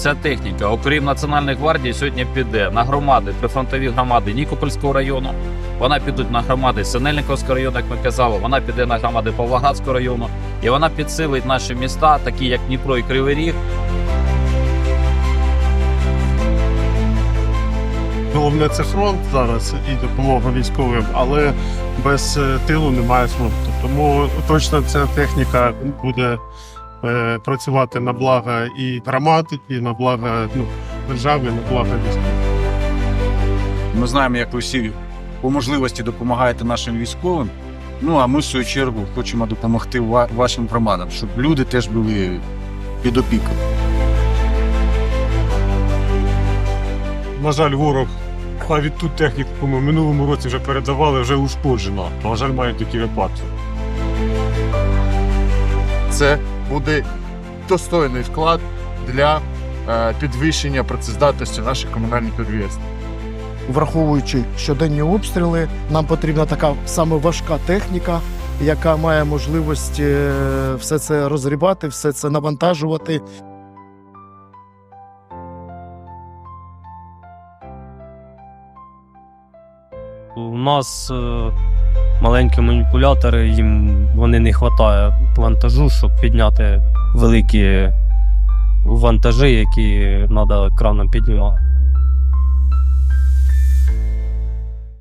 ця техніка, окрім Національної гвардії, сьогодні піде на громади, прифронтові громади Нікопольського району. Вона підуть на громади Синельниковського району, як ми казали. Вона піде на громади Павлоградського району, і вона підсилить наші міста, такі як Дніпро і Кривий Ріг, Головне це фронт зараз і допомога військовим, але без е, тилу немає фронту. Тому точно ця техніка буде працювати на благо і громад, і на благо ну, держави, і на благо військових. Ми знаємо, як ви всі по можливості допомагаєте нашим військовим. Ну а ми в свою чергу хочемо допомогти вашим громадам, щоб люди теж були під опікою. На жаль, ворог навіть ту техніку, яку ми в минулому році вже передавали, вже ушкоджено. На жаль, мають такі випадки. Це буде достойний вклад для е, підвищення працездатності наших комунальних підприємств. враховуючи щоденні обстріли, нам потрібна така саме важка техніка, яка має можливість е, все це розрібати, все це навантажувати. У нас е, маленькі маніпулятори, їм вони не вистачає вантажу, щоб підняти великі вантажі, які треба краном піднімати.